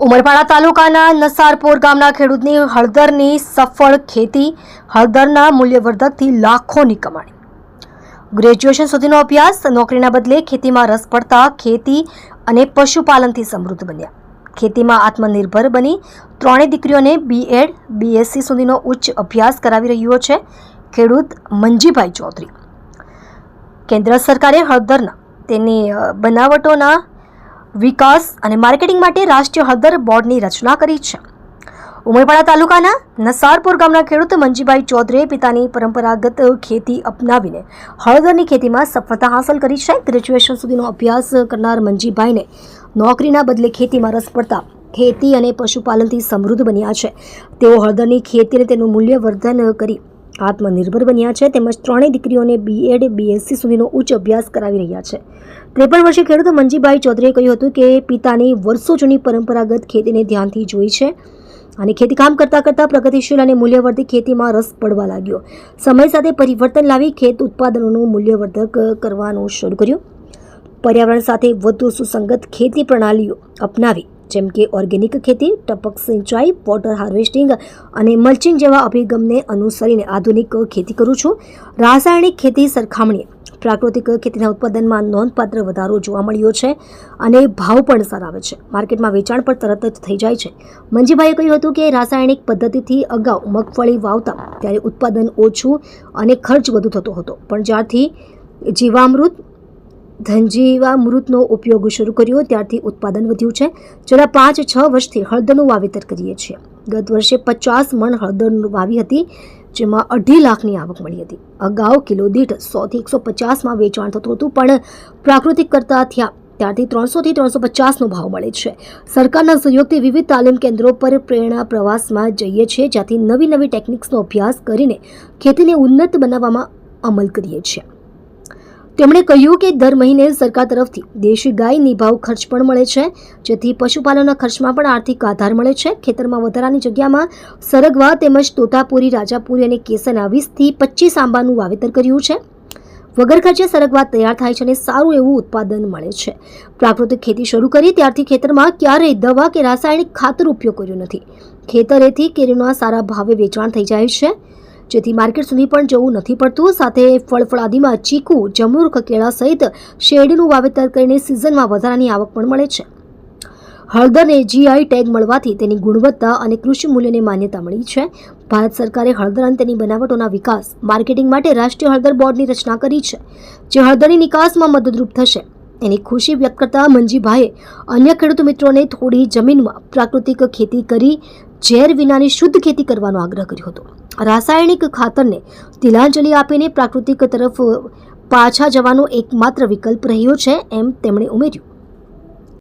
ઉમરપાડા તાલુકાના નસારપોર ગામના ખેડૂતની હળદરની સફળ ખેતી હળદરના મૂલ્યવર્ધકથી લાખોની કમાણી. ગ્રેજ્યુએશન સુધીનો અભ્યાસ, નોકરીના બદલે ખેતીમાં રસ પડતા ખેતી અને પશુપાલનથી સમૃદ્ધ બન્યા. ખેતીમાં આત્મનિર્ભર બની ત્રણેય દીકરીઓને બીએડ બીએસસી સુધીનો ઉચ્ચ અભ્યાસ કરાવી રહ્યો છે ખેડૂત મંજીભાઈ ચૌધરી. કેન્દ્ર સરકારે હળદરના તેની બનાવટોના વિકાસ અને માર્કેટિંગ માટે રાષ્ટ્રીય હળદર બોર્ડની રચના કરી છે. ઉમરપાડા તાલુકાના નસારપુર ગામના ખેડૂત મંજીભાઈ ચૌધરીએ પિતાની પરંપરાગત ખેતી અપનાવીને હળદરની ખેતીમાં સફળતા હાંસલ કરી છે. ગ્રેજ્યુએશન સુધીનો અભ્યાસ કરનાર મંજીભાઈને નોકરીના બદલે ખેતીમાં રસ પડતા ખેતી અને પશુપાલનથી સમૃદ્ધ બન્યા છે. તેઓ હળદરની ખેતીને તેનું મૂલ્યવર્ધન કરી આત્મનિર્ભર બન્યા છે. તેમજ ત્રણેય દીકરીઓને બીએડ બીએસસી સુધીનો ઉચ્ચ અભ્યાસ કરાવી રહ્યા છે. ત્રેપન વર્ષે ખેડૂત મંજીભાઈ ચૌધરીએ કહ્યું હતું કે, પિતાની વર્ષો જૂની પરંપરાગત ખેતીને ધ્યાનથી જોઈ છે અને ખેતીકામ કરતાં કરતાં પ્રગતિશીલ અને મૂલ્યવર્ધિત ખેતીમાં રસ પડવા લાગ્યો. સમય સાથે પરિવર્તન લાવી ખેત ઉત્પાદનોનું મૂલ્યવર્ધક કરવાનું શરૂ કર્યું. પર્યાવરણ સાથે વધુ સુસંગત ખેતી પ્રણાલીઓ અપનાવી જેમ કે ઓર્ગેનિક ખેતી, ટપક સિંચાઈ, વોટર હાર્વેસ્ટિંગ અને મલ્ચિંગ જેવા અભિગમને અનુસરીને આધુનિક ખેતી કરું છું. રાસાયણિક ખેતી સરખામણીએ પ્રાકૃતિક ખેતીના ઉત્પાદનમાં નોંધપાત્ર વધારો જોવા મળ્યો છે અને ભાવ પણ સારા આવે છે. માર્કેટમાં વેચાણ પણ તરત જ થઈ જાય છે. મંજીભાઈએ કહ્યું હતું કે રાસાયણિક પદ્ધતિથી અગાઉ મગફળી વાવતા ત્યારે ઉત્પાદન ઓછું અને ખર્ચ વધુ થતો હતો. પણ જ્યારથી જીવામૃત ધનજીવામૃતનો ઉપયોગ શરૂ કર્યો, ત્યારથી ઉત્પાદન વધ્યું છે. છેલ્લા પાંચ, છ વર્ષથી હળદરનું વાવેતર કરીએ છીએ. ગત વર્ષે પચાસ મણ હળદર વાવી હતી, જેમાં અઢી લાખની આવક મળી હતી. અગાઉ કિલો દીઠ સોથી એકસો પચાસમાં વેચાણ થતું હતું, પણ પ્રાકૃતિક કરતા થયા, ત્યારથી ત્રણસોથી ત્રણસો પચાસનો ભાવ મળે છે. સરકારના સહયોગથી વિવિધ તાલીમ કેન્દ્રો પર પ્રેરણા પ્રવાસમાં જઈએ છીએ, જ્યાંથી નવી નવી ટેકનિક્સનો અભ્યાસ કરીને ખેતીને ઉન્નત બનાવવામાં અમલ કરીએ છીએ. તેમણે કહ્યું કે દર મહિને સરકાર તરફથી દેશી ગાયની ભાવ ખર્ચ પણ મળે છે, જેથી પશુપાલનના ખર્ચમાં પણ આર્થિક આધાર મળે છે. ખેતરમાં વધારાની જગ્યામાં સરગવા તેમજ તોતાપુરી, રાજાપુરી અને કેસરના વીસથી પચીસ આંબાનું વાવેતર કર્યું છે. વગર ખર્ચે સરગવા તૈયાર થાય છે અને સારું એવું ઉત્પાદન મળે છે. પ્રાકૃતિક ખેતી શરૂ કરી ત્યારથી ખેતરમાં ક્યારેય દવા કે રાસાયણિક ખાતર ઉપયોગ કર્યો નથી. ખેતરેથી કેરીના સારા ભાવે વેચાણ થઈ જાય છે. જેથી માર્કેટ સુધી પણ જવું નથી પડતું. સાથે ફળફળાદીમાં ચીકુ, જમરૂખ, કેળા સહિત શેરડીનું વાવેતર કરીને સિઝનમાં વધારાની આવક પણ મળે છે. હળદરને જીઆઈ ટેગ મળવાથી તેની ગુણવત્તા અને કૃષિ મૂલ્યને માન્યતા મળી છે. ભારત સરકારે હળદર અને તેની બનાવટોના વિકાસ, માર્કેટિંગ માટે રાષ્ટ્રીય હળદર બોર્ડની રચના કરી છે, જે હળદરની નિકાસમાં મદદરૂપ થશે. એની ખુશી વ્યક્ત કરતા મંજીભાઈએ અન્ય ખેડૂત મિત્રોને થોડી જમીનમાં પ્રાકૃતિક ખેતી કરી, ઝેર વિનાની શુદ્ધ ખેતી કરવાનો આગ્રહ કર્યો હતો. રાસાયણિક ખાતરને તિલાંજલિ આપીને પ્રાકૃતિક તરફ પાછા જવાનો એકમાત્ર વિકલ્પ રહ્યો છે, એમ તેમણે ઉમેર્યું.